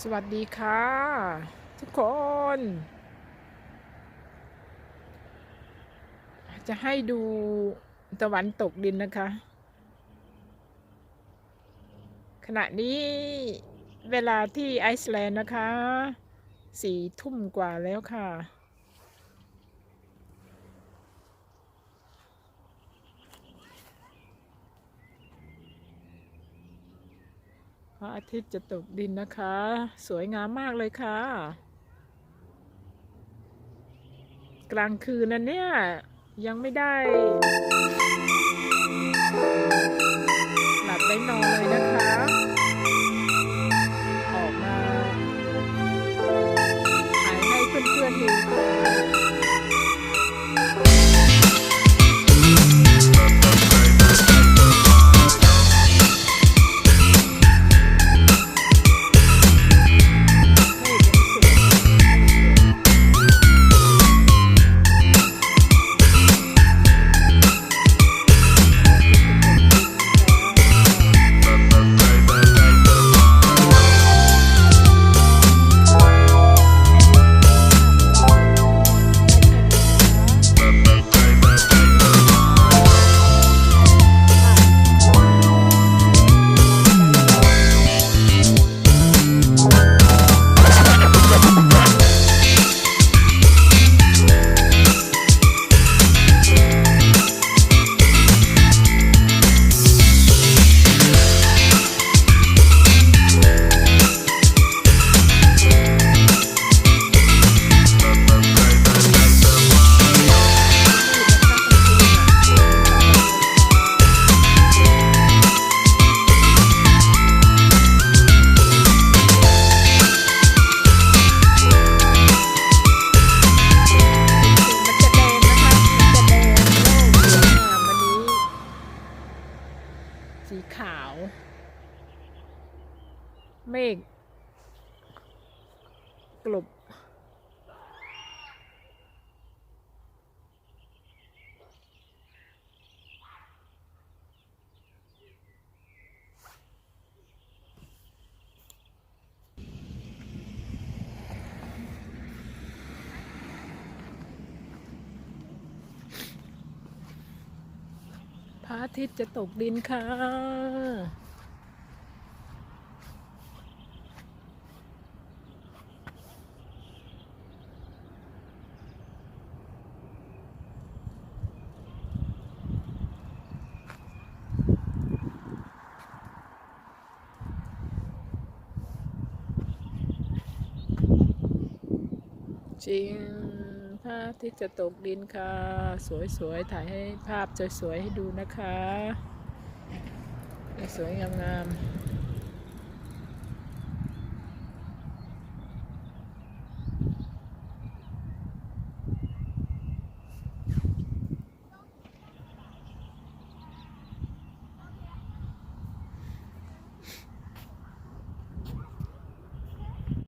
สวัสดีค่ะ ทุกคน จะให้ดูตะวันตกดินนะคะ ขณะนี้เวลาที่ไอซ์แลนด์นะคะ สี่ทุ่มกว่าแล้วค่ะ ระอาทิตย์จะตกดินนะคะ สวยงามมากเลยค่ะ กลางคืนนั้นเนี่ย ยังไม่ได้ หลับได้นอนเลยนะคะ สีขาว เมฆกลบ ระอาทิตย์จะตกดินค่ะ จริง พระอาทิตย์จะตกดินค่ะ สวยๆ ถ่ายให้ภาพสวยๆ ให้ดูนะคะ สวยงามๆ